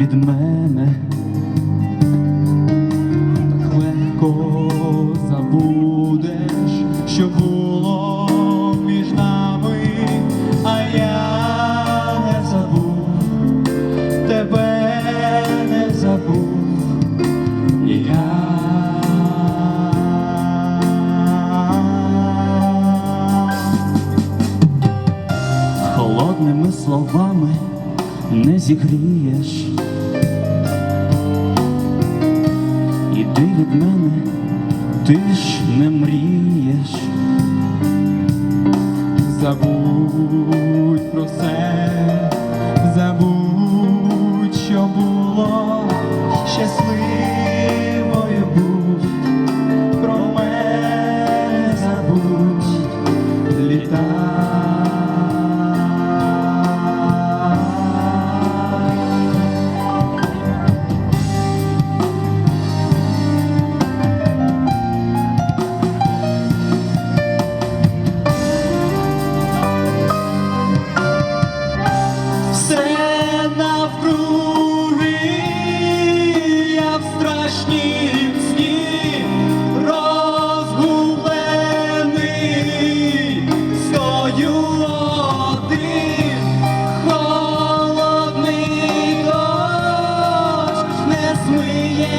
від мене, так легко забудеш, що було між нами, а я не забув, тебе не забув. І я холодними словами не зігрієш. Іди від мене, ти ж не мрієш. Забудь про все,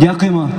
Дякуємо.